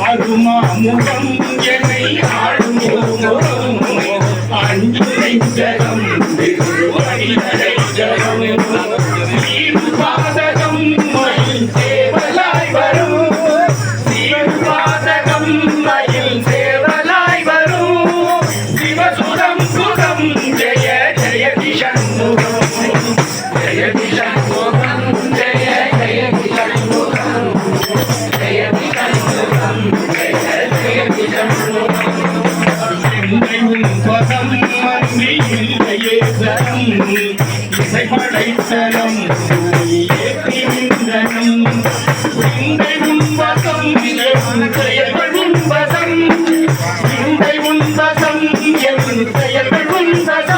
ஆடுமா முகம் என்னை ஆடும் முகம் படைத்தனம் ஏற்றிந்தனம் உண்டை உண்பசம் என் செயல்கள் உண்பசம் உண்டை உண்பசம் என் செயல்கள் உண்பசம்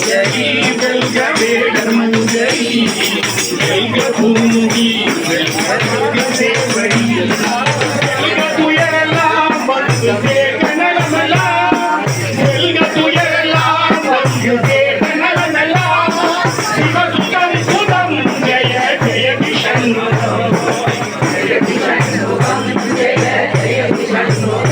జై వెల్గ వేడమంజరి వెల్గ భూమి వెల్గ సేవరి వెల్గ తుయల మత్తు వేకనలమల వెల్గ తుయల మత్తు వేకనలమల శివ సుతం సుతం జయ జయ విష్ణు జయ విష్ణు జయ జయ విష్ణు